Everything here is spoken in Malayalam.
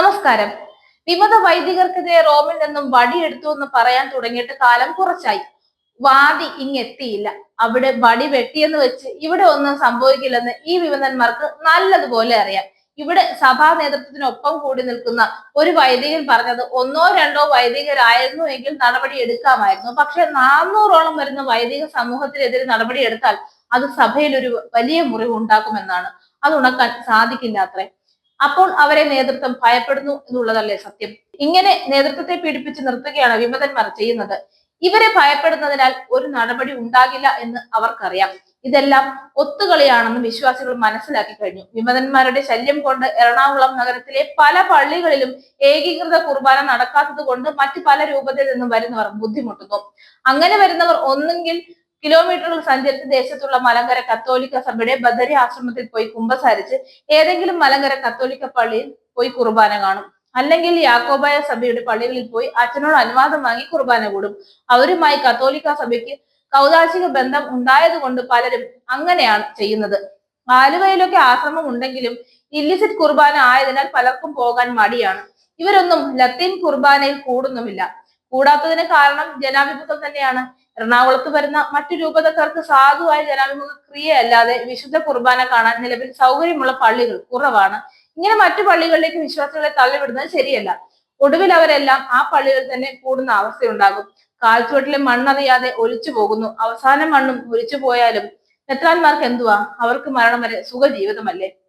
നമസ്കാരം. വിമത വൈദികർക്കെതിരെ റോമിൽ നിന്നും വടിയെടുത്തു എന്ന് പറയാൻ തുടങ്ങിയിട്ട് കാലം കുറച്ചായി. വാദി ഇങ്ങെത്തിയില്ല അവിടെ വടി വെട്ടിയെന്ന് വെച്ച് ഇവിടെ ഒന്നും സംഭവിക്കില്ലെന്ന് ഈ വിമതന്മാർക്ക് നല്ലതുപോലെ അറിയാം. ഇവിടെ സഭാ നേതൃത്വത്തിനൊപ്പം കൂടി നിൽക്കുന്ന ഒരു വൈദികൻ പറഞ്ഞത് ഒന്നോ രണ്ടോ വൈദികരായിരുന്നു എങ്കിൽ നടപടി എടുക്കാമായിരുന്നു. പക്ഷെ നാനൂറോളം വരുന്ന വൈദിക സമൂഹത്തിനെതിരെ നടപടി എടുത്താൽ അത് സഭയിൽ ഒരു വലിയ മുറിവ് ഉണ്ടാക്കുമെന്നാണ് അത് ഉണക്കാൻ സാധിക്കില്ല അത്രേ. അപ്പോൾ അവരെ നേതൃത്വം ഭയപ്പെടുന്നു എന്നുള്ളതല്ലേ സത്യം? ഇങ്ങനെ നേതൃത്വത്തെ പീഡിപ്പിച്ച് നിർത്തുകയാണ് വിമതന്മാർ ചെയ്യുന്നത്. ഇവരെ ഭയപ്പെടുന്നതിനാൽ ഒരു നടപടി ഉണ്ടാകില്ല എന്ന് അവർക്കറിയാം. ഇതെല്ലാം ഒത്തുകളിയാണെന്ന് വിശ്വാസികൾ മനസ്സിലാക്കി കഴിഞ്ഞു. വിമതന്മാരുടെ ശല്യം കൊണ്ട് എറണാകുളം നഗരത്തിലെ പല പള്ളികളിലും ഏകീകൃത കുർബാന നടക്കാത്തത് കൊണ്ട് മറ്റു പല രൂപത്തിൽ നിന്നും വരുന്നവർ ബുദ്ധിമുട്ടുന്നു. അങ്ങനെ വരുന്നവർ ഒന്നെങ്കിൽ കിലോമീറ്ററുകൾ സഞ്ചരിച്ച് ദേശത്തുള്ള മലങ്കര കത്തോലിക്ക സഭയുടെ ബദരി ആശ്രമത്തിൽ പോയി കുമ്പസാരിച്ച് ഏതെങ്കിലും മലങ്കര കത്തോലിക്ക പള്ളിയിൽ പോയി കുർബാന കാണും. അല്ലെങ്കിൽ യാക്കോബായ സഭയുടെ പള്ളികളിൽ പോയി അച്ഛനോട് അനുവാദം വാങ്ങി കുർബാന കൂടും. അവരുമായി കത്തോലിക്ക സഭയ്ക്ക് കൗതാശിക ബന്ധം ഉണ്ടായതുകൊണ്ട് പലരും അങ്ങനെയാണ് ചെയ്യുന്നത്. ആലുവയിലൊക്കെ ആശ്രമം ഉണ്ടെങ്കിലും ഇല്ലിസിറ്റ് കുർബാന ആയതിനാൽ പലർക്കും പോകാൻ മടിയാണ്. ഇവരൊന്നും ലത്തീൻ കുർബാനയിൽ കൂടുന്നുമില്ല. കൂടാത്തതിന് കാരണം ജനാഭിമുഖം തന്നെയാണ്. എറണാകുളത്ത് വരുന്ന മറ്റു രൂപതക്കാർക്ക് സാധുവായ ജനാഭിമുഖ ക്രിയയല്ലാതെ വിശുദ്ധ കുർബാന കാണാൻ നിലവിൽ സൗകര്യമുള്ള പള്ളികൾ കുറവാണ്. ഇങ്ങനെ മറ്റു പള്ളികളിലേക്ക് വിശ്വാസികളെ തള്ളിവിടുന്നത് ശരിയല്ല. ഒടുവിൽ അവരെല്ലാം ആ പള്ളികളിൽ തന്നെ കൂടുന്ന അവസ്ഥയുണ്ടാകും. കാൽച്ചുവട്ടിലെ മണ്ണറിയാതെ ഒലിച്ചു പോകുന്നു. അവസാന മണ്ണും ഒലിച്ചു പോയാലും മെത്രാന്മാർക്ക് എന്തുവാ? അവർക്ക് മരണം വരെ സുഖജീവിതമല്ലേ?